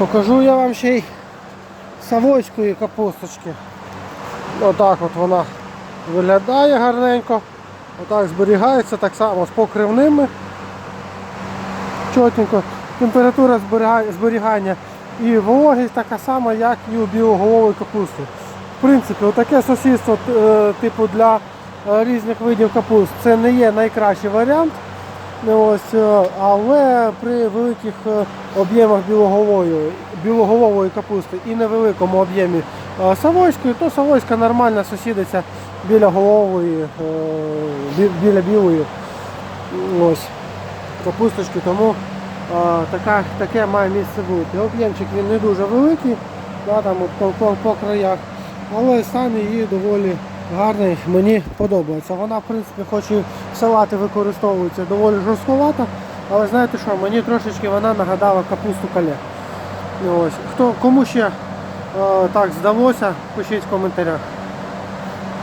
Покажу я вам ще й савойської капусточки. Отак от вона виглядає гарненько. Отак зберігається так само з покривними. Чотенько. Температура зберігання і вологість така сама, як і у білоголової капусти. В принципі, отаке сусідство е, типу для е, різних видів капуст це не є найкращий варіант. Ось, е, але при великих е, об'ємах білоголової, білоголової капусти і невеликому об'ємі е, савойської, то савойська нормально сусідиться біля голової, біля білої ось, капусточки, тому така, таке має місце бути. Об'ємчик він не дуже великий, да, там по, по, по краях, але стан її доволі гарний, мені подобається. Вона, в принципі, хоч і салати використовується доволі жорстковата, але знаєте що, мені трошечки вона нагадала капусту кале. Ось. Хто, кому ще е, так здалося, пишіть в коментарях.